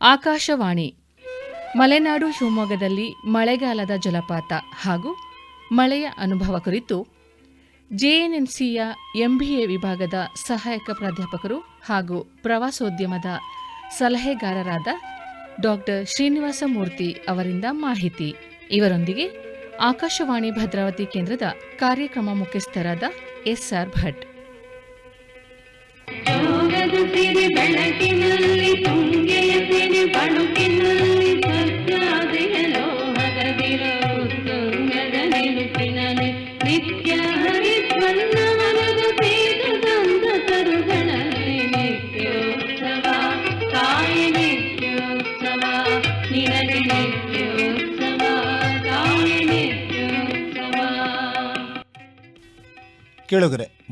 ಆಕಾಶವಾಣಿ. ಮಲೆನಾಡು ಶಿವಮೊಗ್ಗದಲ್ಲಿ ಮಳೆಗಾಲದ ಜಲಪಾತ ಹಾಗೂ ಮಳೆಯ ಅನುಭವ ಕುರಿತು ಜೆಎನ್ಎನ್ಸಿಯ ಎಂಬಿಎ ವಿಭಾಗದ ಸಹಾಯಕ ಪ್ರಾಧ್ಯಾಪಕರು ಹಾಗೂ ಪ್ರವಾಸೋದ್ಯಮದ ಸಲಹೆಗಾರರಾದ ಡಾಕ್ಟರ್ ಶ್ರೀನಿವಾಸ ಮೂರ್ತಿ ಅವರಿಂದ ಮಾಹಿತಿ. ಇವರೊಂದಿಗೆ ಆಕಾಶವಾಣಿ ಭದ್ರಾವತಿ ಕೇಂದ್ರದ ಕಾರ್ಯಕ್ರಮ ಮುಖ್ಯಸ್ಥರಾದ ಎಸ್ಆರ್ ಭಟ್.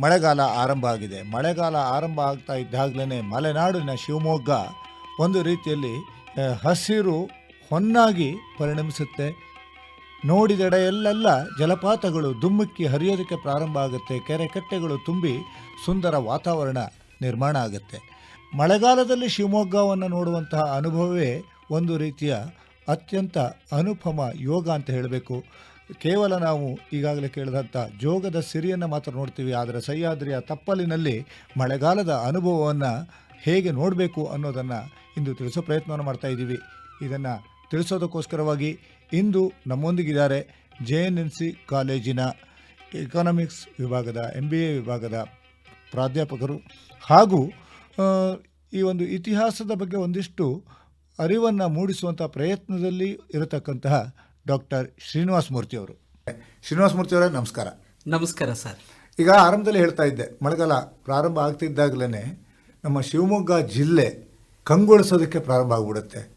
ಮಳೆಗಾಲ ಆರಂಭ ಆಗಿದೆ. ಮಳೆಗಾಲ ಆರಂಭ ಆಗ್ತಾ ಇದ್ದಾಗಲೇ ಮಲೆನಾಡಿನ ಶಿವಮೊಗ್ಗ ಒಂದು ರೀತಿಯಲ್ಲಿ ಹಸಿರು ಹೊನ್ನಾಗಿ ಪರಿಣಮಿಸುತ್ತೆ. ನೋಡಿದೆಡೆಯಲ್ಲೆಲ್ಲ ಜಲಪಾತಗಳು ದುಮ್ಮುಕ್ಕಿ ಹರಿಯೋದಕ್ಕೆ ಪ್ರಾರಂಭ ಆಗುತ್ತೆ. ಕೆರೆ ಕಟ್ಟೆಗಳು ತುಂಬಿ ಸುಂದರ ವಾತಾವರಣ ನಿರ್ಮಾಣ ಆಗುತ್ತೆ. ಮಳೆಗಾಲದಲ್ಲಿ ಶಿವಮೊಗ್ಗವನ್ನು ನೋಡುವಂತಹ ಅನುಭವವೇ ಒಂದು ರೀತಿಯ ಅತ್ಯಂತ ಅನುಪಮ ಯೋಗ ಅಂತ ಹೇಳಬೇಕು. ಕೇವಲ ನಾವು ಈಗಾಗಲೇ ಕೇಳಿದಂಥ ಜೋಗದ ಸಿರಿಯನ್ನು ಮಾತ್ರ ನೋಡ್ತೀವಿ, ಆದರೆ ಸಹ್ಯಾದ್ರಿಯ ತಪ್ಪಲಿನಲ್ಲಿ ಮಳೆಗಾಲದ ಅನುಭವವನ್ನು ಹೇಗೆ ನೋಡಬೇಕು ಅನ್ನೋದನ್ನು ಇಂದು ತಿಳಿಸೋ ಪ್ರಯತ್ನವನ್ನು ಮಾಡ್ತಾ ಇದ್ದೀವಿ. ಇದನ್ನು ತಿಳಿಸೋದಕ್ಕೋಸ್ಕರವಾಗಿ ಇಂದು ನಮ್ಮೊಂದಿಗಿದ್ದಾರೆ ಜೆ ಎನ್ ಎನ್ ಸಿ ಕಾಲೇಜಿನ ಎಕನಾಮಿಕ್ಸ್ ವಿಭಾಗದ ಎಂ ಬಿ ಎ ವಿಭಾಗದ ಪ್ರಾಧ್ಯಾಪಕರು ಹಾಗೂ ಈ ಒಂದು ಇತಿಹಾಸದ ಬಗ್ಗೆ ಒಂದಿಷ್ಟು ಅರಿವನ್ನು ಮೂಡಿಸುವಂಥ ಪ್ರಯತ್ನದಲ್ಲಿ ಇರತಕ್ಕಂತಹ ಡಾಕ್ಟರ್ ಶ್ರೀನಿವಾಸ ಮೂರ್ತಿ ಅವರು. ಶ್ರೀನಿವಾಸ ಮೂರ್ತಿ ಅವರೇ ನಮಸ್ಕಾರ. ನಮಸ್ಕಾರ ಸರ್. ಈಗ ಆರಂಭದಲ್ಲಿ ಹೇಳ್ತಾ ಇದ್ದೆ ಮಳೆಗಾಲ ಪ್ರಾರಂಭ ಆಗ್ತಿದ್ದಾಗಲೇ ನಮ್ಮ ಶಿವಮೊಗ್ಗ ಜಿಲ್ಲೆ ಕಂಗೊಳಿಸೋದಕ್ಕೆ ಪ್ರಾರಂಭ ಆಗಿಬಿಡುತ್ತೆ.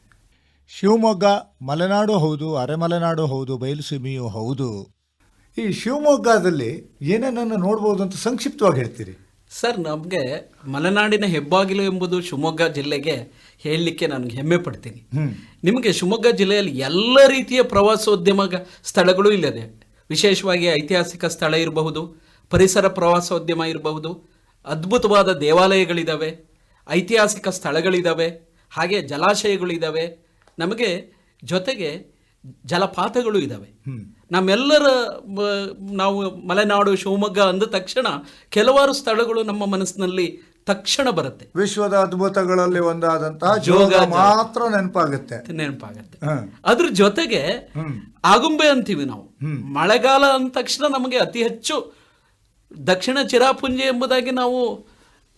ಶಿವಮೊಗ್ಗ ಮಲೆನಾಡು ಹೌದು ಅರೆಮಲೆನಾಡು ಹೌದು ಬಯಲುಸೀಮೆಯೂ ಹೌದು. ಈ ಶಿವಮೊಗ್ಗದಲ್ಲಿ ಏನೇನನ್ನು ನೋಡ್ಬೋದು ಅಂತ ಸಂಕ್ಷಿಪ್ತವಾಗಿ ಹೇಳ್ತೀರಿ? ಸರ್ ನಮಗೆ ಮಲೆನಾಡಿನ ಹೆಬ್ಬಾಗಿಲು ಎಂಬುದು ಶಿವಮೊಗ್ಗ ಜಿಲ್ಲೆಗೆ ಹೇಳಲಿಕ್ಕೆ ನನಗೆ ಹೆಮ್ಮೆ ಪಡ್ತೀನಿ. ನಿಮಗೆ ಶಿವಮೊಗ್ಗ ಜಿಲ್ಲೆಯಲ್ಲಿ ಎಲ್ಲ ರೀತಿಯ ಪ್ರವಾಸೋದ್ಯಮ ಸ್ಥಳಗಳು ಇಲ್ಲದೆ ವಿಶೇಷವಾಗಿ ಐತಿಹಾಸಿಕ ಸ್ಥಳ ಇರಬಹುದು ಪರಿಸರ ಪ್ರವಾಸೋದ್ಯಮ ಇರಬಹುದು ಅದ್ಭುತವಾದ ದೇವಾಲಯಗಳಿದ್ದಾವೆ ಐತಿಹಾಸಿಕ ಸ್ಥಳಗಳಿದ್ದಾವೆ ಹಾಗೆ ಜಲಾಶಯಗಳಿದ್ದಾವೆ ನಮಗೆ ಜೊತೆಗೆ ಜಲಪಾತಗಳು ಇದ್ದಾವೆ ನಮ್ಮೆಲ್ಲರ ನಾವು ಮಲೆನಾಡು ಶಿವಮೊಗ್ಗ ಅಂದ ತಕ್ಷಣ ಕೆಲವಾರು ಸ್ಥಳಗಳು ನಮ್ಮ ಮನಸ್ಸಿನಲ್ಲಿ ತಕ್ಷಣ ಬರುತ್ತೆ. ವಿಶ್ವದ ಅದ್ಭುತಗಳಲ್ಲಿ ಒಂದಾದಂತಹ ಜೋಗ ಮಾತ್ರ ನೆನಪಾಗುತ್ತೆ. ನೆನಪಾಗುತ್ತೆ. ಅದ್ರ ಜೊತೆಗೆ ಆಗುಂಬೆ ಅಂತೀವಿ ನಾವು. ಮಳೆಗಾಲ ಅಂದ ತಕ್ಷಣ ನಮಗೆ ಅತಿ ಹೆಚ್ಚು ದಕ್ಷಿಣ ಚಿರಾಪುಂಜಿ ಎಂಬುದಾಗಿ ನಾವು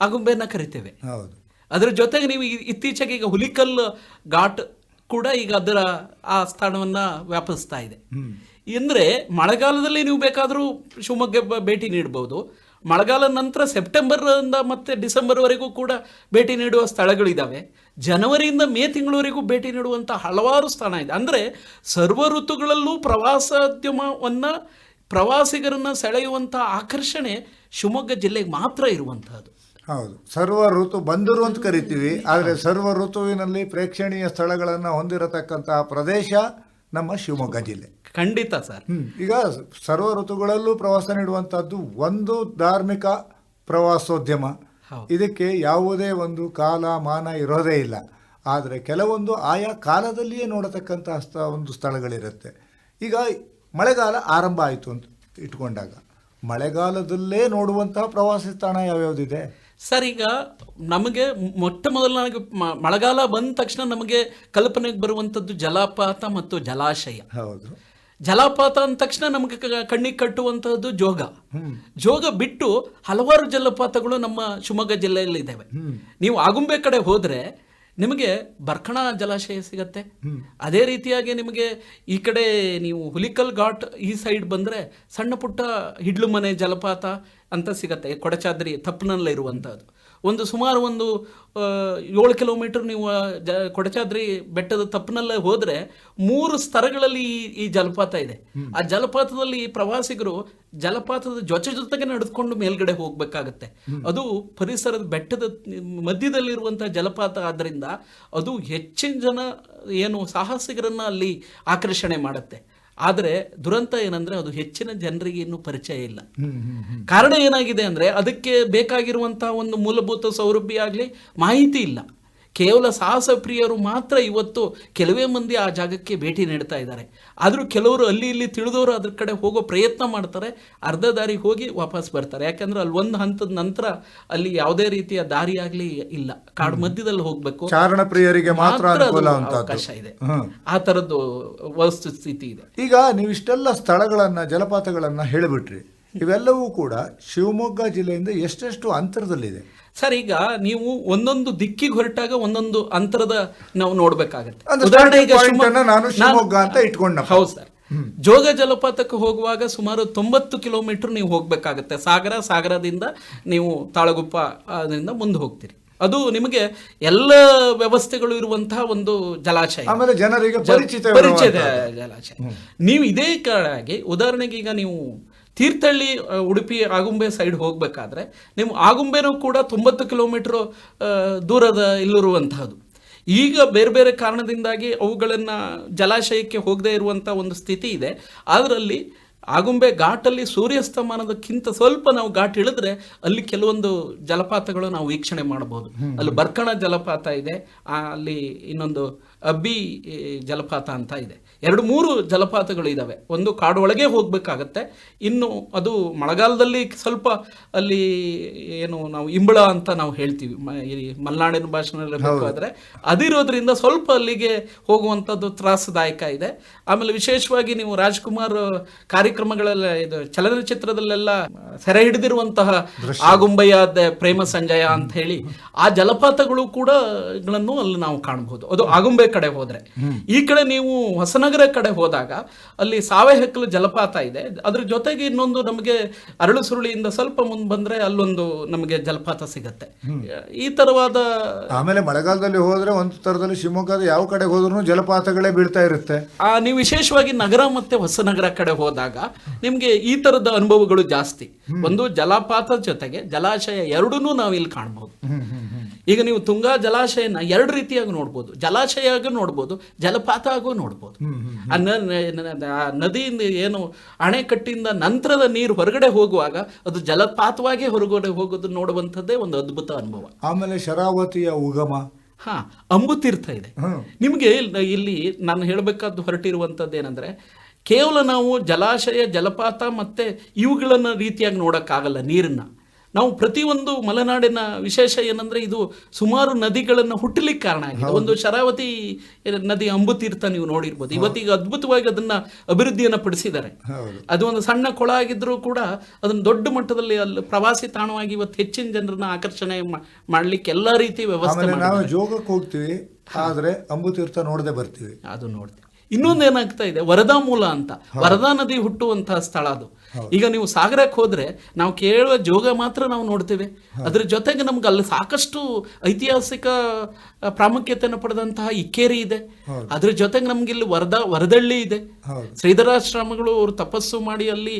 ಆಗುಂಬೆಯನ್ನ ಕರಿತೇವೆ. ಹೌದು. ಅದ್ರ ಜೊತೆಗೆ ನೀವು ಇತ್ತೀಚೆಗೆ ಈಗ ಹುಲಿಕಲ್ ಘಾಟ್ ಕೂಡ ಈಗ ಅದರ ಆ ಸ್ಥಾನವನ್ನ ವ್ಯಾಪಿಸ್ತಾ ಇದೆ. ಅಂದ್ರೆ ಮಳೆಗಾಲದಲ್ಲಿ ನೀವು ಬೇಕಾದರೂ ಶಿವಮೊಗ್ಗ ಭೇಟಿ ನೀಡಬಹುದು ಮಳೆಗಾಲ ನಂತರ ಸೆಪ್ಟೆಂಬರಿಂದ ಮತ್ತು ಮತ್ತೆ ಡಿಸೆಂಬರ್ವರೆಗೂ ಕೂಡ ಭೇಟಿ ನೀಡುವ ಸ್ಥಳಗಳಿದ್ದಾವೆ ಜನವರಿಯಿಂದ ಮೇ ತಿಂಗಳವರೆಗೂ ಭೇಟಿ ನೀಡುವಂಥ ಹಲವಾರು ಸ್ಥಾನ ಇದೆ. ಅಂದರೆ ಸರ್ವ ಋತುಗಳಲ್ಲೂ ಪ್ರವಾಸೋದ್ಯಮವನ್ನು, ಪ್ರವಾಸಿಗರನ್ನು ಸೆಳೆಯುವಂಥ ಆಕರ್ಷಣೆ ಶಿವಮೊಗ್ಗ ಜಿಲ್ಲೆಗೆ ಮಾತ್ರ ಇರುವಂಥದ್ದು ಹೌದು. ಸರ್ವ ಋತು ಬಂದರು ಅಂತ ಕರಿತೀವಿ. ಆದರೆ ಸರ್ವ ಋತುವಿನಲ್ಲಿ ಪ್ರೇಕ್ಷಣೀಯ ಸ್ಥಳಗಳನ್ನು ಹೊಂದಿರತಕ್ಕಂತಹ ಪ್ರದೇಶ ನಮ್ಮ ಶಿವಮೊಗ್ಗ ಜಿಲ್ಲೆ. ಖಂಡಿತ ಸರ್. ಈಗ ಸರ್ವ ಋತುಗಳಲ್ಲೂ ಪ್ರವಾಸ ನೀಡುವಂತಹದ್ದು ಒಂದು ಧಾರ್ಮಿಕ ಪ್ರವಾಸೋದ್ಯಮ. ಇದಕ್ಕೆ ಯಾವುದೇ ಒಂದು ಕಾಲ ಮಾನ ಇರೋದೇ ಇಲ್ಲ. ಆದರೆ ಕೆಲವೊಂದು ಆಯಾ ಕಾಲದಲ್ಲಿಯೇ ನೋಡತಕ್ಕಂತಹ ಸ್ಥ ಒಂದು ಸ್ಥಳಗಳಿರುತ್ತೆ. ಈಗ ಮಳೆಗಾಲ ಆರಂಭ ಆಯಿತು ಅಂತ ಇಟ್ಕೊಂಡಾಗ. ಮಳೆಗಾಲದಲ್ಲೇ ನೋಡುವಂತಹ ಪ್ರವಾಸಿ ತಾಣ ಯಾವ್ಯಾವುದಿದೆ? ಸರ್ ಈಗ ನಮಗೆ ಮೊಟ್ಟ ಮೊದಲನಾಗಿ ಮಳೆಗಾಲ ಬಂದ ತಕ್ಷಣ ನಮಗೆ ಕಲ್ಪನೆಗೆ ಬರುವಂಥದ್ದು ಜಲಪಾತ ಮತ್ತು ಜಲಾಶಯ. ಹೌದು. ಜಲಪಾತ ಅಂದ ತಕ್ಷಣ ನಮಗೆ ಕಣ್ಣಿಗೆ ಕಟ್ಟುವಂತಹದ್ದು ಜೋಗ. ಜೋಗ ಬಿಟ್ಟು ಹಲವಾರು ಜಲಪಾತಗಳು ನಮ್ಮ ಶಿವಮೊಗ್ಗ ಜಿಲ್ಲೆಯಲ್ಲಿ ಇದ್ದಾವೆ ನೀವು ಆಗುಂಬೆ ಕಡೆ ಹೋದ್ರೆ ನಿಮಗೆ ಬರ್ಕಣ ಜಲಾಶಯ ಸಿಗತ್ತೆ. ಅದೇ ರೀತಿಯಾಗಿ ನಿಮಗೆ ಈ ಕಡೆ ನೀವು ಹುಲಿಕಲ್ ಘಾಟ್ ಈ ಸೈಡ್ ಬಂದ್ರೆ ಸಣ್ಣ ಪುಟ್ಟ ಹಿಡ್ಲು ಮನೆ ಜಲಪಾತ ಅಂತ ಸಿಗತ್ತೆ. ಕೊಡಚಾದ್ರಿ ತಪ್ಪನಲ್ಲ ಇರುವಂತಹದ್ದು. ಒಂದು ಸುಮಾರು ಒಂದು ಏಳು ಕಿಲೋಮೀಟರ್ ನೀವು ಜ ಕೊಡಚಾದ್ರಿ ಬೆಟ್ಟದ ತಪ್ಪಿನಲ್ಲೇ ಹೋದ್ರೆ ಮೂರು ಸ್ತರಗಳಲ್ಲಿ ಈ ಈ ಜಲಪಾತ ಇದೆ. ಆ ಜಲಪಾತದಲ್ಲಿ ಪ್ರವಾಸಿಗರು ಜಲಪಾತದ ಜೊತೆ ಜೊತೆಗೆ ನಡೆದುಕೊಂಡು ಮೇಲ್ಗಡೆ ಹೋಗಬೇಕಾಗತ್ತೆ. ಅದು ಪರಿಸರದ ಬೆಟ್ಟದ ಮಧ್ಯದಲ್ಲಿರುವಂಥ ಜಲಪಾತ ಆದ್ದರಿಂದ ಅದು ಹೆಚ್ಚಿನ ಜನ ಏನು ಸಾಹಸಿಗರನ್ನ ಅಲ್ಲಿ ಆಕರ್ಷಣೆ ಮಾಡುತ್ತೆ. ಆದರೆ ದುರಂತ ಏನಂದ್ರೆ ಅದು ಹೆಚ್ಚಿನ ಜನರಿಗೆ ಇನ್ನೂ ಪರಿಚಯ ಇಲ್ಲ. ಕಾರಣ ಏನಾಗಿದೆ ಅಂದ್ರೆ ಅದಕ್ಕೆ ಬೇಕಾಗಿರುವಂತಹ ಒಂದು ಮೂಲಭೂತ ಸೌಲಭ್ಯ ಆಗಲಿ ಮಾಹಿತಿ ಇಲ್ಲ. ಕೇವಲ ಸಾಹಸ ಪ್ರಿಯರು ಮಾತ್ರ ಇವತ್ತು ಕೆಲವೇ ಮಂದಿ ಆ ಜಾಗಕ್ಕೆ ಭೇಟಿ ನೀಡ್ತಾ ಇದ್ದಾರೆ. ಆದರೂ ಕೆಲವರು ಅಲ್ಲಿ ಇಲ್ಲಿ ತಿಳಿದವರು ಅದ್ರ ಕಡೆ ಹೋಗೋ ಪ್ರಯತ್ನ ಮಾಡ್ತಾರೆ ಅರ್ಧ ದಾರಿ ಹೋಗಿ ವಾಪಸ್ ಬರ್ತಾರೆ. ಯಾಕಂದ್ರೆ ಅಲ್ಲಿ ಒಂದು ಹಂತದ ನಂತರ ಅಲ್ಲಿ ಯಾವುದೇ ರೀತಿಯ ದಾರಿ ಆಗಲಿ ಇಲ್ಲ. ಕಾಡು ಮಧ್ಯದಲ್ಲಿ ಹೋಗ್ಬೇಕು. ಚಾರಣ ಪ್ರಿಯರಿಗೆ ಮಾತ್ರ ಅವಕಾಶ ಇದೆ. ಆ ತರದ್ದು ವಸ್ತುಸ್ಥಿತಿ ಇದೆ. ಈಗ ನೀವು ಇಷ್ಟೆಲ್ಲ ಸ್ಥಳಗಳನ್ನ ಜಲಪಾತಗಳನ್ನ ಹೇಳಿಬಿಟ್ರಿ. ಇವೆಲ್ಲವೂ ಕೂಡ ಶಿವಮೊಗ್ಗ ಜಿಲ್ಲೆಯಿಂದ ಎಷ್ಟೆಷ್ಟು ಅಂತರದಲ್ಲಿದೆ. ಸರ್ ಈಗ ನೀವು ಒಂದೊಂದು ದಿಕ್ಕಿಗೆ ಹೊರಟಾಗ ಒಂದೊಂದು ಅಂತರದ ನಾವು ನೋಡ್ಬೇಕಾಗತ್ತೆ. ಉದಾಹರಣೆ ಈಗ ಶಿವಮೊಗ್ಗ- ನಾನು ನಾನು- ಶಿವಮೊಗ್ಗ ಅಂತ ಇಟ್ಕೊಂಡ ಹೌದು ಸರ್. ಜೋಗ ಜಲಪಾತಕ್ಕೆ ಹೋಗುವಾಗ ಸುಮಾರು ತೊಂಬತ್ತು ಕಿಲೋಮೀಟರ್ ನೀವು ಹೋಗ್ಬೇಕಾಗತ್ತೆ. ಸಾಗರ ಸಾಗರದಿಂದ ನೀವು ತಾಳಗುಪ್ಪ ಅದರಿಂದ ಮುಂದೆ ಹೋಗ್ತೀರಿ. ಅದು ನಿಮಗೆ ಎಲ್ಲ ವ್ಯವಸ್ಥೆಗಳು ಇರುವಂತಹ ಒಂದು ಜಲಾಶಯ. ಆಮೇಲೆ ಜನರಿಗೆ ಪರಿಚಿತ ಜಲಾಶಯ. ನೀವು ಇದೇ ಕಾರಣಾಗಿ ಉದಾಹರಣೆಗೆ ಈಗ ನೀವು ತೀರ್ಥಹಳ್ಳಿ ಉಡುಪಿ ಆಗುಂಬೆ ಸೈಡ್ ಹೋಗಬೇಕಾದ್ರೆ ನೀವು ಆಗುಂಬೆನೂ ಕೂಡ ತೊಂಬತ್ತು ಕಿಲೋಮೀಟರ್ ದೂರದ ಇಲ್ಲಿರುವಂತಹದ್ದು. ಈಗ ಬೇರೆ ಬೇರೆ ಕಾರಣದಿಂದಾಗಿ ಅವುಗಳನ್ನು ಜಲಾಶಯಕ್ಕೆ ಹೋಗದೇ ಇರುವಂಥ ಒಂದು ಸ್ಥಿತಿ ಇದೆ. ಅದರಲ್ಲಿ ಆಗುಂಬೆ ಘಾಟಲ್ಲಿ ಸೂರ್ಯಾಸ್ತಮಾನದಕ್ಕಿಂತ ಸ್ವಲ್ಪ ನಾವು ಘಾಟ್ ಇಳಿದ್ರೆ ಅಲ್ಲಿ ಕೆಲವೊಂದು ಜಲಪಾತಗಳು ನಾವು ವೀಕ್ಷಣೆ ಮಾಡಬಹುದು. ಅಲ್ಲಿ ಬರ್ಕಣ ಜಲಪಾತ ಇದೆ ಅಲ್ಲಿ ಇನ್ನೊಂದು ಅಬ್ಬಿ ಜಲಪಾತ ಅಂತ ಇದೆ. ಎರಡು ಮೂರು ಜಲಪಾತಗಳು ಇದ್ದಾವೆ ಒಂದು ಕಾಡೊಳಗೆ ಹೋಗಬೇಕಾಗತ್ತೆ. ಇನ್ನು ಅದು ಮಳೆಗಾಲದಲ್ಲಿ ಸ್ವಲ್ಪ ಅಲ್ಲಿ ಏನು ನಾವು ಇಂಬಳ ಅಂತ ನಾವು ಹೇಳ್ತೀವಿ. ಮಲೆನಾಡಿನ ಭಾಷೆನಲ್ಲಿ ಬೇಕಾದ್ರೆ ಅದಿರೋದ್ರಿಂದ ಸ್ವಲ್ಪ ಅಲ್ಲಿಗೆ ಹೋಗುವಂಥದ್ದು ತ್ರಾಸದಾಯಕ ಇದೆ. ಆಮೇಲೆ ವಿಶೇಷವಾಗಿ ನೀವು ರಾಜ್ಕುಮಾರ್ ಕಾರ್ಯಕ್ರಮಗಳೆಲ್ಲ ಇದು ಚಲನಚಿತ್ರದಲ್ಲೆಲ್ಲ ಸೆರೆ ಹಿಡಿದಿರುವಂತಹ ಆಗುಂಬಯ್ಯ ಪ್ರೇಮ ಸಂಜಯ ಅಂತ ಹೇಳಿ ಆ ಜಲಪಾತಗಳು ಕೂಡ ಗಳನ್ನು ಅಲ್ಲಿ ನಾವು ಕಾಣಬಹುದು. ಅದು ಆಗುಂಬೆ ಕಡೆ ಹೋದ್ರೆ. ಈ ಕಡೆ ನೀವು ಹೊಸನಗರ ಕಡೆ ಹೋದಾಗ ಅಲ್ಲಿ ಸಾವೆಹಕ್ಕಲು ಜಲಪಾತ ಇದೆ. ಅದ್ರ ಜೊತೆಗೆ ಇನ್ನೊಂದು ನಮಗೆ ಅರಳು ಸುರುಳಿಯಿಂದ ಸ್ವಲ್ಪ ಮುಂದೆ ಬಂದ್ರೆ ಅಲ್ಲೊಂದು ನಮಗೆ ಜಲಪಾತ ಸಿಗತ್ತೆ. ಈ ತರವಾದ ಆಮೇಲೆ ಮಳೆಗಾಲದಲ್ಲಿ ಹೋದ್ರೆ ಒಂದು ತರದಲ್ಲಿ ಶಿವಮೊಗ್ಗದ ಯಾವ ಕಡೆ ಹೋದ್ರೂ ಜಲಪಾತಗಳೇ ಬೀಳ್ತಾ ಇರುತ್ತೆ. ಆ ನೀವು ವಿಶೇಷವಾಗಿ ನಗರ ಮತ್ತೆ ಹೊಸನಗರ ಕಡೆ ಹೋದಾಗ ನಿಮ್ಗೆ ಈ ತರದ ಅನುಭವಗಳು ಜಾಸ್ತಿ. ಒಂದು ಜಲಪಾತ ಜೊತೆಗೆ ಜಲಾಶಯ ಎರಡನ್ನೂ ನಾವು ಇಲ್ಲಿ ಕಾಣಬಹುದು ಈಗ ನೀವು ತುಂಗಾ ಜಲಾಶಯನ ಎರಡು ರೀತಿಯಾಗಿ ನೋಡ್ಬೋದು. ಜಲಾಶಯ ಆಗೂ ನೋಡ್ಬೋದು. ಜಲಪಾತ ಆಗೂ ನೋಡ್ಬೋದು ಆ ನದಿಯಿಂದ ಏನು ಅಣೆಕಟ್ಟಿಂದ ನಂತರದ ನೀರು ಹೊರಗಡೆ ಹೋಗುವಾಗ ಅದು ಜಲಪಾತವಾಗಿ ಹೊರಗಡೆ ಹೋಗೋದು ನೋಡುವಂಥದ್ದೇ ಒಂದು ಅದ್ಭುತ ಅನುಭವ. ಆಮೇಲೆ ಶರಾವತಿಯ ಉಗಮ. ಹಾ ಅಂಬುತೀರ್ಥ ಇದೆ. ನಿಮಗೆ ಇಲ್ಲಿ ನಾನು ಹೇಳಬೇಕಾದ್ದು ಹೊರಟಿರುವಂಥದ್ದು ಏನಂದ್ರೆ ಕೇವಲ ನಾವು ಜಲಾಶಯ ಜಲಪಾತ ಮತ್ತೆ ಇವುಗಳನ್ನು ರೀತಿಯಾಗಿ ನೋಡೋಕ್ಕಾಗಲ್ಲ ನೀರನ್ನ. ನಾವು ಪ್ರತಿಯೊಂದು ಮಲೆನಾಡಿನ ವಿಶೇಷ ಏನಂದ್ರೆ ಇದು ಸುಮಾರು ನದಿಗಳನ್ನು ಹುಟ್ಟಲಿಕ್ಕೆ ಕಾರಣ ಆಗಿದೆ. ಒಂದು ಶರಾವತಿ ನದಿ ಅಂಬುತೀರ್ಥ ನೀವು ನೋಡಿರ್ಬೋದು. ಇವತ್ತಿಗೆ ಅದ್ಭುತವಾಗಿ ಅದನ್ನ ಅಭಿವೃದ್ಧಿಯನ್ನು ಪಡಿಸಿದ್ದಾರೆ. ಅದು ಒಂದು ಸಣ್ಣ ಕೊಳ ಆಗಿದ್ರೂ ಕೂಡ ಅದನ್ನು ದೊಡ್ಡ ಮಟ್ಟದಲ್ಲಿ ಅಲ್ಲಿ ಪ್ರವಾಸಿ ತಾಣವಾಗಿ ಇವತ್ತು ಹೆಚ್ಚಿನ ಜನರನ್ನ ಆಕರ್ಷಣೆ ಮಾಡಲಿಕ್ಕೆ ಎಲ್ಲ ರೀತಿ ವ್ಯವಸ್ಥೆ ನಾವು. ಜೋಗಕ್ಕೆ ಹೋಗ್ತೀವಿ ಆದ್ರೆ ಅಂಬುತೀರ್ಥ ನೋಡದೆ ಬರ್ತೀವಿ. ಅದು ನೋಡ್ತೀವಿ. ಇನ್ನೊಂದು ಏನಾಗ್ತಾ ಇದೆ? ವರದಾ ಮೂಲ ಅಂತ. ವರದಾ ನದಿ ಹುಟ್ಟುವಂತಹ ಸ್ಥಳ ಅದು. ಈಗ ನೀವು ಸಾಗರಕ್ಕೆ ಹೋದ್ರೆ ನಾವು ಕೇಳುವ ಜೋಗ ಮಾತ್ರ ನಾವು ನೋಡ್ತೇವೆ. ಅದ್ರ ಜೊತೆಗೆ ನಮ್ಗೆ ಅಲ್ಲಿ ಸಾಕಷ್ಟು ಐತಿಹಾಸಿಕ ಪ್ರಾಮುಖ್ಯತೆಯನ್ನು ಪಡೆದಂತಹ ಇಕ್ಕೇರಿ ಇದೆ. ಅದ್ರ ಜೊತೆಗೆ ನಮ್ಗೆ ಇಲ್ಲಿ ವರದ ವರದಳ್ಳಿ ಇದೆ. ಶ್ರೀಧರಾಶ್ರಮಗಳು ಅವರು ತಪಸ್ಸು ಮಾಡಿ ಅಲ್ಲಿ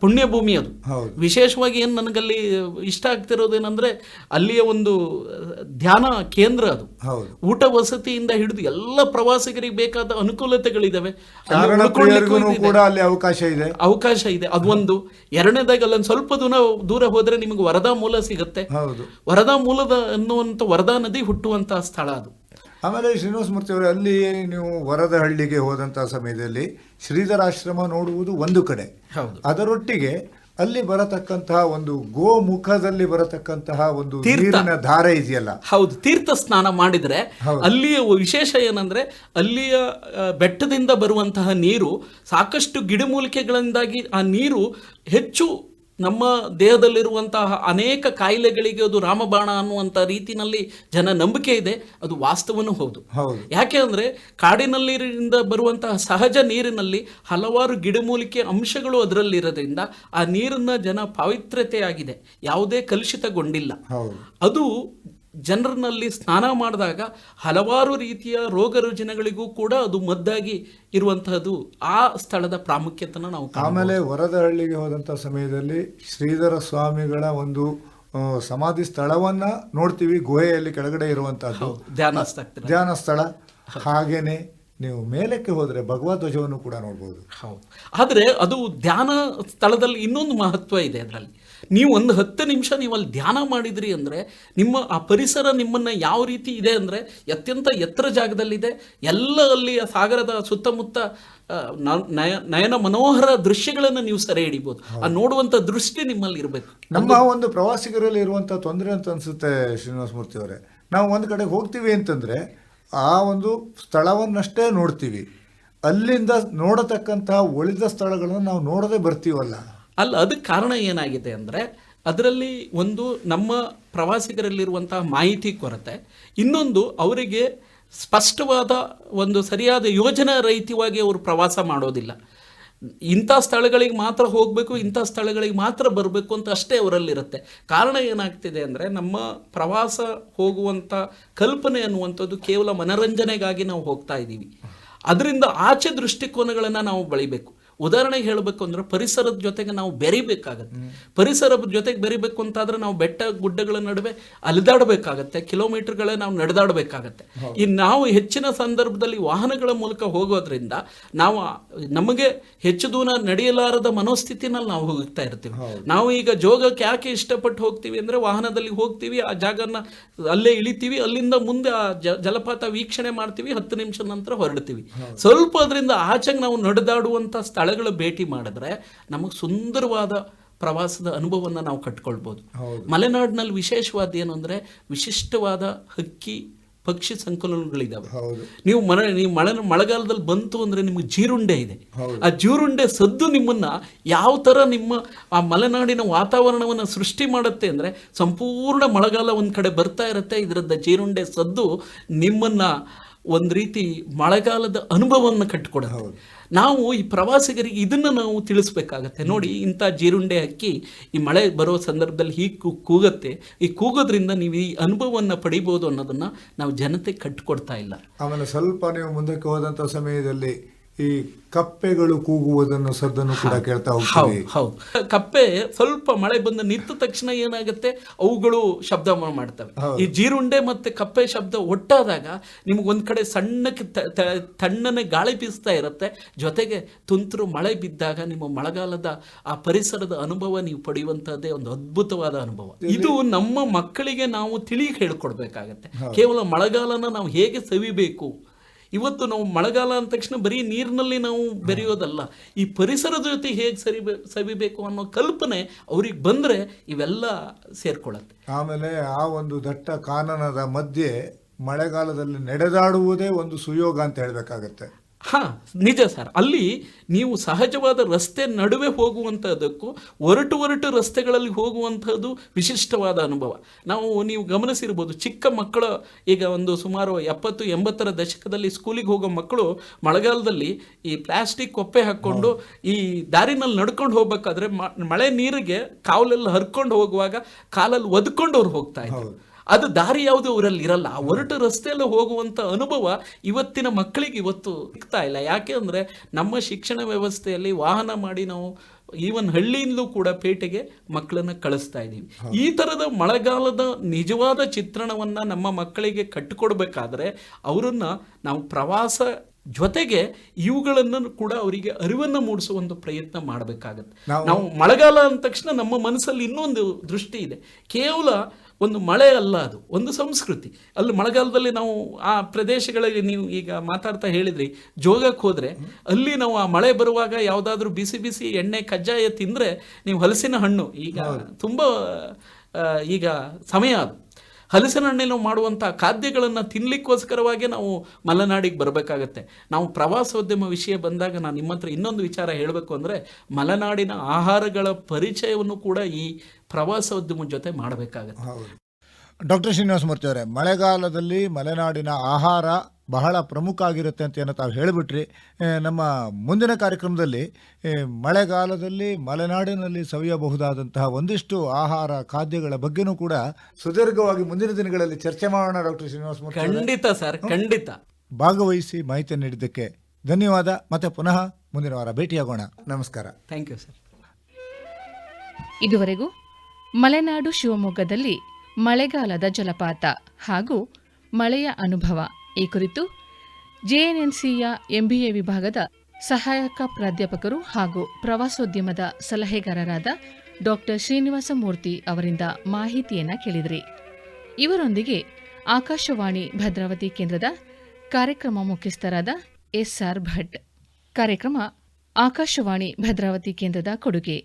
ಪುಣ್ಯ ಭೂಮಿ ಅದು. ವಿಶೇಷವಾಗಿ ಏನು ನನಗಲ್ಲಿ ಇಷ್ಟ ಆಗ್ತಿರೋದೇನೆಂದ್ರೆ ಅಲ್ಲಿಯ ಒಂದು ಧ್ಯಾನ ಕೇಂದ್ರ ಅದು. ಊಟ ವಸತಿಯಿಂದ ಹಿಡಿದು ಎಲ್ಲ ಪ್ರವಾಸಿಗರಿಗೆ ಬೇಕಾದ ಅನುಕೂಲತೆಗಳಿದಾವೆ. ಅವಕಾಶ ಇದೆ. ಅವಕಾಶ ಇದೆ. ಅದೊಂದು ಎರಡನೇದಾಗಿ ಅಲ್ಲೊಂದು ಸ್ವಲ್ಪ ದೂರ ದೂರ ಹೋದ್ರೆ ನಿಮಗೆ ವರದಾ ಮೂಲ ಸಿಗುತ್ತೆ. ವರದಾ ಮೂಲದ ಅನ್ನುವಂಥ ವರದಾ ನದಿ ಹುಟ್ಟುವಂತಹ ಸ್ಥಳ ಅದು. ಆಮೇಲೆ ಶ್ರೀನಿವಾಸ ಮೂರ್ತಿ ಅವರೇ ಅಲ್ಲಿ ನೀವು ವರದಹಳ್ಳಿಗೆ ಹೋದಂಥ ಸಮಯದಲ್ಲಿ ಶ್ರೀಧರಾಶ್ರಮ ನೋಡುವುದು ಒಂದು ಕಡೆ. ಅದರೊಟ್ಟಿಗೆ ಅಲ್ಲಿ ಬರತಕ್ಕಂತಹ ಒಂದು ಗೋಮುಖದಲ್ಲಿ ಬರತಕ್ಕಂತಹ ಒಂದು ತೀರ್ಥನ ನೀರಿನ ಧಾರೆ ಇದೆಯಲ್ಲ. ಹೌದು ತೀರ್ಥ ಸ್ನಾನ ಮಾಡಿದ್ರೆ. ಅಲ್ಲಿಯ ವಿಶೇಷ ಏನಂದ್ರೆ ಅಲ್ಲಿಯ ಬೆಟ್ಟದಿಂದ ಬರುವಂತಹ ನೀರು ಸಾಕಷ್ಟು ಗಿಡಮೂಲಿಕೆಗಳಿಂದಾಗಿ ಆ ನೀರು ಹೆಚ್ಚು ನಮ್ಮ ದೇಹದಲ್ಲಿರುವಂತಹ ಅನೇಕ ಕಾಯಿಲೆಗಳಿಗೆ ಅದು ರಾಮಬಾಣ ಅನ್ನುವಂಥ ರೀತಿನಲ್ಲಿ ಜನ ನಂಬಿಕೆ ಇದೆ ಅದು ವಾಸ್ತವನೂ ಹೌದು. ಯಾಕೆ ಅಂದರೆ ಕಾಡಿನಲ್ಲಿರಿಂದ ಬರುವಂತಹ ಸಹಜ ನೀರಿನಲ್ಲಿ ಹಲವಾರು ಗಿಡಮೂಲಿಕೆ ಅಂಶಗಳು ಅದರಲ್ಲಿರೋದ್ರಿಂದ ಆ ನೀರನ್ನು ಜನ ಪವಿತ್ರತೆಯಾಗಿದೆ ಯಾವುದೇ ಕಲುಷಿತಗೊಂಡಿಲ್ಲ. ಅದು ಜನರನಲ್ಲಿ ಸ್ನಾನ ಮಾಡಿದಾಗ ಹಲವಾರು ರೀತಿಯ ರೋಗ ರುಜಿನಗಳಿಗೂ ಕೂಡ ಅದು ಮದ್ದಾಗಿ ಇರುವಂತಹದ್ದು ಆ ಸ್ಥಳದ ಪ್ರಾಮುಖ್ಯತೆನ ನಾವು. ಆಮೇಲೆ ವರದಹಳ್ಳಿಗೆ ಹೋದಂಥ ಸಮಯದಲ್ಲಿ ಶ್ರೀಧರ ಸ್ವಾಮಿಗಳ ಒಂದು ಸಮಾಧಿ ಸ್ಥಳವನ್ನ ನೋಡ್ತೀವಿ ಗುಹೆಯಲ್ಲಿ ಕೆಳಗಡೆ ಇರುವಂತಹದ್ದು. ಆಗ್ತಾರೆ ಧ್ಯಾನ ಸ್ಥಳ ಹಾಗೇನೆ ನೀವು ಮೇಲಕ್ಕೆ ಹೋದರೆ ಭಗವಾ ಧ್ವಜವನ್ನು ಕೂಡ ನೋಡ್ಬೋದು. ಹೌದು. ಆದರೆ ಅದು ಧ್ಯಾನ ಸ್ಥಳದಲ್ಲಿ ಇನ್ನೊಂದು ಮಹತ್ವ ಇದೆ ಅದರಲ್ಲಿ. ನೀವು ಒಂದು ಹತ್ತು ನಿಮಿಷ ನೀವು ಅಲ್ಲಿ ಧ್ಯಾನ ಮಾಡಿದ್ರಿ ಅಂದರೆ ನಿಮ್ಮ ಆ ಪರಿಸರ ನಿಮ್ಮನ್ನು ಯಾವ ರೀತಿ ಇದೆ ಅಂದರೆ ಅತ್ಯಂತ ಎತ್ತರ ಜಾಗದಲ್ಲಿದೆ. ಎಲ್ಲ ಅಲ್ಲಿಯ ಆ ಸಾಗರದ ಸುತ್ತಮುತ್ತ ನಯ ನಯನ ಮನೋಹರ ದೃಶ್ಯಗಳನ್ನು ನೀವು ಸೆರೆ ಹಿಡಿಬೋದು. ಆ ನೋಡುವಂಥ ದೃಷ್ಟಿ ನಿಮ್ಮಲ್ಲಿ ಇರಬೇಕು. ನಮ್ಮ ಒಂದು ಪ್ರವಾಸಿಗರಲ್ಲಿ ಇರುವಂಥ ತೊಂದರೆ ಅಂತ ಅನಿಸುತ್ತೆ ಶ್ರೀನಿವಾಸ ಮೂರ್ತಿ ಅವರೇ. ನಾವು ಒಂದು ಕಡೆ ಹೋಗ್ತೀವಿ ಅಂತಂದರೆ ಆ ಒಂದು ಸ್ಥಳವನ್ನಷ್ಟೇ ನೋಡ್ತೀವಿ. ಅಲ್ಲಿಂದ ನೋಡತಕ್ಕಂತಹ ಉಳಿದ ಸ್ಥಳಗಳನ್ನು ನಾವು ನೋಡದೆ ಬರ್ತೀವಲ್ಲ. ಅಲ್ಲ, ಅದಕ್ಕೆ ಕಾರಣ ಏನಾಗಿದೆ ಅಂದರೆ, ಅದರಲ್ಲಿ ಒಂದು ನಮ್ಮ ಪ್ರವಾಸಿಗರಲ್ಲಿರುವಂತಹ ಮಾಹಿತಿ ಕೊರತೆ. ಇನ್ನೊಂದು, ಅವರಿಗೆ ಸ್ಪಷ್ಟವಾದ ಒಂದು ಸರಿಯಾದ ಯೋಜನಾ ರಹಿತವಾಗಿ ಅವರು ಪ್ರವಾಸ ಮಾಡೋದಿಲ್ಲ. ಇಂಥ ಸ್ಥಳಗಳಿಗೆ ಮಾತ್ರ ಹೋಗಬೇಕು, ಇಂಥ ಸ್ಥಳಗಳಿಗೆ ಮಾತ್ರ ಬರಬೇಕು ಅಂತ ಅಷ್ಟೇ ಅವರಲ್ಲಿರುತ್ತೆ. ಕಾರಣ ಏನಾಗ್ತಿದೆ ಅಂದರೆ, ನಮ್ಮ ಪ್ರವಾಸ ಹೋಗುವಂಥ ಕಲ್ಪನೆ ಅನ್ನುವಂಥದ್ದು ಕೇವಲ ಮನರಂಜನೆಗಾಗಿ ನಾವು ಹೋಗ್ತಾ ಇದ್ದೀವಿ. ಅದರಿಂದ ಆಚೆ ದೃಷ್ಟಿಕೋನಗಳನ್ನು ನಾವು ಬೆಳಿಬೇಕು. ಉದಾಹರಣೆಗೆ ಹೇಳಬೇಕು ಅಂದ್ರೆ ಪರಿಸರದ ಜೊತೆಗೆ ನಾವು ಬೆರಿಬೇಕಾಗತ್ತೆ. ಪರಿಸರದ ಜೊತೆಗೆ ಬೆರಿಬೇಕು ಅಂತಾದ್ರೆ ನಾವು ಬೆಟ್ಟ ಗುಡ್ಡಗಳ ನಡುವೆ ಅಲಿದಾಡಬೇಕಾಗತ್ತೆ ಕಿಲೋಮೀಟರ್ಗಳೇ ನಾವು ನಡೆದಾಡಬೇಕಾಗತ್ತೆ. ಈ ನಾವು ಹೆಚ್ಚಿನ ಸಂದರ್ಭದಲ್ಲಿ ವಾಹನಗಳ ಮೂಲಕ ಹೋಗೋದ್ರಿಂದ ನಾವು ನಮಗೆ ಹೆಚ್ಚು ದೂರ ನಡೆಯಲಾರದ ಮನೋಸ್ಥಿತಿನಲ್ಲಿ ನಾವು ಹೋಗ್ತಾ ಇರ್ತೀವಿ. ನಾವು ಈಗ ಜೋಗಕ್ಕೆ ಯಾಕೆ ಇಷ್ಟಪಟ್ಟು ಹೋಗ್ತೀವಿ ಅಂದ್ರೆ ವಾಹನದಲ್ಲಿ ಹೋಗ್ತೀವಿ ಆ ಜಾಗನ ಅಲ್ಲೇ ಇಳಿತೀವಿ ಅಲ್ಲಿಂದ ಮುಂದೆ ಆ ಜಲಪಾತ ವೀಕ್ಷಣೆ ಮಾಡ್ತೀವಿ ಹತ್ತು ನಿಮಿಷ ನಂತರ ಹೊರಡ್ತೀವಿ. ಸ್ವಲ್ಪ ಅದರಿಂದ ಆಚೆಗೆ ನಾವು ನಡೆದಾಡುವಂಥ ಸ್ಥಳಗಳ ಭೇಟಿ ಮಾಡಿದ್ರೆ ನಮಗೆ ಸುಂದರವಾದ ಪ್ರವಾಸದ ಅನುಭವವನ್ನು ನಾವು ಕಟ್ಕೊಳ್ಬೋದು. ಮಲೆನಾಡಿನಲ್ಲಿ ವಿಶೇಷವಾದ ಏನು ಅಂದರೆ ವಿಶಿಷ್ಟವಾದ ಹಕ್ಕಿ ಪಕ್ಷಿ ಸಂಕಲನಗಳಿದ್ದಾವೆ ನೀವು ಮಳೆ ನೀವು ಮಳೆ ಮಳೆಗಾಲದಲ್ಲಿ ಬಂತು ಅಂದ್ರೆ ನಿಮಗೆ ಜೀರುಂಡೆ ಇದೆ. ಆ ಜೀರುಂಡೆ ಸದ್ದು ನಿಮ್ಮನ್ನ ಯಾವ ಥರ ನಿಮ್ಮ ಆ ಮಲೆನಾಡಿನ ವಾತಾವರಣವನ್ನು ಸೃಷ್ಟಿ ಮಾಡುತ್ತೆ ಅಂದ್ರೆ ಸಂಪೂರ್ಣ ಮಳೆಗಾಲ ಒಂದು ಕಡೆ ಬರ್ತಾ ಇರುತ್ತೆ ಇದರದ್ದ ಜೀರುಂಡೆ ಸದ್ದು ನಿಮ್ಮನ್ನ ಒಂದು ರೀತಿ ಮಳೆಗಾಲದ ಅನುಭವವನ್ನು ಕಟ್ಟಿಕೊಡೋದು. ನಾವು ಈ ಪ್ರವಾಸಿಗರಿಗೆ ಇದನ್ನು ನಾವು ತಿಳಿಸ್ಬೇಕಾಗತ್ತೆ. ನೋಡಿ ಇಂಥ ಜೀರುಂಡೆ ಅಕ್ಕಿ ಈ ಮಳೆ ಬರೋ ಸಂದರ್ಭದಲ್ಲಿ ಹೀಗೆ ಕೂಗುತ್ತೆ ಕೂಗತ್ತೆ. ಈ ಕೂಗೋದ್ರಿಂದ ನೀವು ಈ ಅನುಭವವನ್ನು ಪಡಿಬೋದು ಅನ್ನೋದನ್ನು ನಾವು ಜನತೆ ಕಟ್ಟಿಕೊಡ್ತಾ ಇಲ್ಲ. ಆಮೇಲೆ ಸ್ವಲ್ಪ ನೀವು ಮುಂದಕ್ಕೆ ಹೋದಂಥ ಸಮಯದಲ್ಲಿ ಈ ಕಪ್ಪೆಗಳು ಕೂಗುವುದನ್ನು ಸದ್ದನ್ನು ಕೂಡ ಕೇಳ್ತಾ ಹೋಗ್ತೀವಿ ಹೌದು ಕಪ್ಪೆ ಸ್ವಲ್ಪ ಮಳೆ ಬಂದು ನಿಂತ ತಕ್ಷಣ ಏನಾಗುತ್ತೆ? ಅವುಗಳು ಶಬ್ದ ಮಾಡ್ತವೆ. ಈ ಜೀರುಂಡೆ ಮತ್ತೆ ಕಪ್ಪೆ ಶಬ್ದ ಒಟ್ಟಾದಾಗ ನಿಮ್ಗೆ ಒಂದ್ ಕಡೆ ಸಣ್ಣಕ್ಕೆ ತಣ್ಣನೆ ಗಾಳಿ ಬೀಸ್ತಾ ಇರುತ್ತೆ. ಜೊತೆಗೆ ತುಂತುರು ಮಳೆ ಬಿದ್ದಾಗ ನಿಮ್ಮ ಮಳೆಗಾಲದ ಆ ಪರಿಸರದ ಅನುಭವ ನೀವು ಪಡೆಯುವಂತಹದ್ದೇ ಒಂದು ಅದ್ಭುತವಾದ ಅನುಭವ. ಇದು ನಮ್ಮ ಮಕ್ಕಳಿಗೆ ನಾವು ತಿಳಿ ಹೇಳ್ಕೊಡ್ಬೇಕಾಗತ್ತೆ. ಕೇವಲ ಮಳೆಗಾಲನ ನಾವು ಹೇಗೆ ಸವಿಬೇಕು? ಇವತ್ತು ನಾವು ಮಳೆಗಾಲ ಅಂದ ತಕ್ಷಣ ಬರೀ ನೀರಿನಲ್ಲಿ ನಾವು ಬೆರೆಯೋದಲ್ಲ. ಈ ಪರಿಸರದ ಜೊತೆ ಹೇಗೆ ಸರಿ ಸವಿಬೇಕು ಅನ್ನೋ ಕಲ್ಪನೆ ಅವ್ರಿಗೆ ಬಂದರೆ ಇವೆಲ್ಲ ಸೇರ್ಕೊಳ್ಳುತ್ತೆ ಆಮೇಲೆ ಆ ಒಂದು ದಟ್ಟ ಕಾನನದ ಮಧ್ಯೆ ಮಳೆಗಾಲದಲ್ಲಿ ನಡೆದಾಡುವುದೇ ಒಂದು ಸುಯೋಗ ಅಂತ ಹೇಳಬೇಕಾಗತ್ತೆ. ಹಾ, ನಿಜ ಸರ್. ಅಲ್ಲಿ ನೀವು ಸಹಜವಾದ ರಸ್ತೆ ನಡುವೆ ಹೋಗುವಂಥದ್ದಕ್ಕೂ ಒರಟು ಒರಟು ರಸ್ತೆಗಳಲ್ಲಿ ಹೋಗುವಂಥದ್ದು ವಿಶಿಷ್ಟವಾದ ಅನುಭವ. ನಾವು, ನೀವು ಗಮನಿಸಿರ್ಬೋದು, ಚಿಕ್ಕ ಮಕ್ಕಳು ಈಗ ಒಂದು ಸುಮಾರು ಎಪ್ಪತ್ತು, ಎಂಬತ್ತರ ದಶಕದಲ್ಲಿ ಸ್ಕೂಲಿಗೆ ಹೋಗೋ ಮಕ್ಕಳು ಮಳೆಗಾಲದಲ್ಲಿ ಈ ಪ್ಲಾಸ್ಟಿಕ್ ಕೊಪ್ಪೆ ಹಾಕ್ಕೊಂಡು ಈ ದಾರಿನಲ್ಲಿ ನಡ್ಕೊಂಡು ಹೋಗ್ಬೇಕಾದ್ರೆ ಮಳೆ ನೀರಿಗೆ ಕಾವಲೆಲ್ಲ ಹರ್ಕೊಂಡು ಹೋಗುವಾಗ ಕಾಲಲ್ಲಿ ಒದ್ಕೊಂಡು ಅವ್ರು ಹೋಗ್ತಾ ಇದ್ರು ಅದು ದಾರಿ ಯಾವುದು ಅವರಲ್ಲಿ ಇರಲ್ಲ. ಹೊರಟು ರಸ್ತೆಯಲ್ಲಿ ಹೋಗುವಂಥ ಅನುಭವ ಇವತ್ತಿನ ಮಕ್ಕಳಿಗೆ ಇವತ್ತು ಸಿಗ್ತಾ ಇಲ್ಲ. ಯಾಕೆ ಅಂದರೆ ನಮ್ಮ ಶಿಕ್ಷಣ ವ್ಯವಸ್ಥೆಯಲ್ಲಿ ವಾಹನ ಮಾಡಿ ನಾವು ಈವನ್ ಹಳ್ಳಿಯಿಂದಲೂ ಕೂಡ ಪೇಟೆಗೆ ಮಕ್ಕಳನ್ನ ಕಳಿಸ್ತಾ ಇದ್ದೀವಿ. ಈ ಥರದ ಮಳೆಗಾಲದ ನಿಜವಾದ ಚಿತ್ರಣವನ್ನು ನಮ್ಮ ಮಕ್ಕಳಿಗೆ ಕಟ್ಟಿಕೊಡ್ಬೇಕಾದ್ರೆ ಅವರನ್ನು ನಾವು ಪ್ರವಾಸ ಜೊತೆಗೆ ಇವುಗಳನ್ನು ಕೂಡ ಅವರಿಗೆ ಅರಿವನ್ನು ಮೂಡಿಸುವ ಒಂದು ಪ್ರಯತ್ನ ಮಾಡಬೇಕಾಗತ್ತೆ. ನಾವು- ನಾವು ಮಳೆಗಾಲ ಅಂದ ತಕ್ಷಣ ನಮ್ಮ ಮನಸ್ಸಲ್ಲಿ ಇನ್ನೊಂದು ದೃಷ್ಟಿ ಇದೆ. ಕೇವಲ ಒಂದು ಮಳೆ ಅಲ್ಲ ಅದು ಒಂದು ಸಂಸ್ಕೃತಿ. ಅಲ್ಲಿ ಮಳೆಗಾಲದಲ್ಲಿ ನಾವು ಆ ಪ್ರದೇಶಗಳಿಗೆ ನೀವು ಈಗ ಮಾತಾಡ್ತಾ ಹೇಳಿದ್ರಿ ಜೋಗಕ್ಕೆ ಹೋದರೆ ಅಲ್ಲಿ ನಾವು ಆ ಮಳೆ ಬರುವಾಗ ಯಾವುದಾದ್ರೂ ಬಿಸಿ ಬಿಸಿ ಎಣ್ಣೆ ಕಜ್ಜಾಯ ತಿಂದ್ರೆ ನೀವು ಹಲಸಿನ ಹಣ್ಣು ಈಗ ತುಂಬ ಈಗ ಸಮಯ ಅದು. ಹಲಸಿನ ಹಣ್ಣಿನ ಮಾಡುವಂಥ ಖಾದ್ಯಗಳನ್ನು ತಿನ್ನಲಿಕ್ಕೋಸ್ಕರವಾಗಿ ನಾವು ಮಲೆನಾಡಿಗೆ ಬರಬೇಕಾಗತ್ತೆ. ನಾವು ಪ್ರವಾಸೋದ್ಯಮ ವಿಷಯ ಬಂದಾಗ ನಾನು ನಿಮ್ಮ ಹತ್ರ ಇನ್ನೊಂದು ವಿಚಾರ ಹೇಳಬೇಕು ಅಂದರೆ ಮಲೆನಾಡಿನ ಆಹಾರಗಳ ಪರಿಚಯವನ್ನು ಕೂಡ ಈ ಪ್ರವಾಸೋದ್ಯಮದ ಜೊತೆ ಮಾಡಬೇಕಾಗತ್ತೆ. ಹೌದು. ಡಾಕ್ಟರ್ ಶ್ರೀನಿವಾಸ ಮೂರ್ತಿ ಅವರೇ ಮಳೆಗಾಲದಲ್ಲಿ ಮಲೆನಾಡಿನ ಆಹಾರ ಬಹಳ ಪ್ರಮುಖ ಆಗಿರುತ್ತೆ ಅಂತ ಏನೋ ತಾವು ಹೇಳಿಬಿಟ್ರಿ. ನಮ್ಮ ಮುಂದಿನ ಕಾರ್ಯಕ್ರಮದಲ್ಲಿ ಮಳೆಗಾಲದಲ್ಲಿ ಮಲೆನಾಡಿನಲ್ಲಿ ಸವಿಯಬಹುದಾದಂತಹ ಒಂದಿಷ್ಟು ಆಹಾರ ಖಾದ್ಯಗಳ ಬಗ್ಗೆನೂ ಕೂಡ ಸುದೀರ್ಘವಾಗಿ ಮುಂದಿನ ದಿನಗಳಲ್ಲಿ ಚರ್ಚೆ ಮಾಡೋಣ ಡಾಕ್ಟರ್ ಶ್ರೀನಿವಾಸ ಮೂರ್ತಿ ಖಂಡಿತ ಸರ್ ಖಂಡಿತ. ಭಾಗವಹಿಸಿ ಮಾಹಿತಿ ನೀಡಿದ್ದಕ್ಕೆ ಧನ್ಯವಾದ. ಮತ್ತೆ ಪುನಃ ಮುಂದಿನ ವಾರ ಭೇಟಿಯಾಗೋಣ. ನಮಸ್ಕಾರ. Thank you sir. ಇದುವರೆಗೂ ಮಲೆನಾಡು ಶಿವಮೊಗ್ಗದಲ್ಲಿ ಮಳೆಗಾಲದ ಜಲಪಾತ ಹಾಗೂ ಮಳೆಯ ಅನುಭವ. ಈ ಕುರಿತು ಜೆಎನ್ಎನ್ಸಿಯ ಎಂಬಿಎ ವಿಭಾಗದ ಸಹಾಯಕ ಪ್ರಾಧ್ಯಾಪಕರು ಹಾಗೂ ಪ್ರವಾಸೋದ್ಯಮದ ಸಲಹೆಗಾರರಾದ ಡಾಕ್ಟರ್ ಶ್ರೀನಿವಾಸ ಮೂರ್ತಿ ಅವರಿಂದ ಮಾಹಿತಿಯನ್ನು ಕೇಳಿದ್ರಿ. ಇವರೊಂದಿಗೆ ಆಕಾಶವಾಣಿ ಭದ್ರಾವತಿ ಕೇಂದ್ರದ ಕಾರ್ಯಕ್ರಮ ಮುಖ್ಯಸ್ಥರಾದ ಎಸ್ಆರ್ ಭಟ್. ಕಾರ್ಯಕ್ರಮ ಆಕಾಶವಾಣಿ ಭದ್ರಾವತಿ ಕೇಂದ್ರದ ಕೊಡುಗೆ.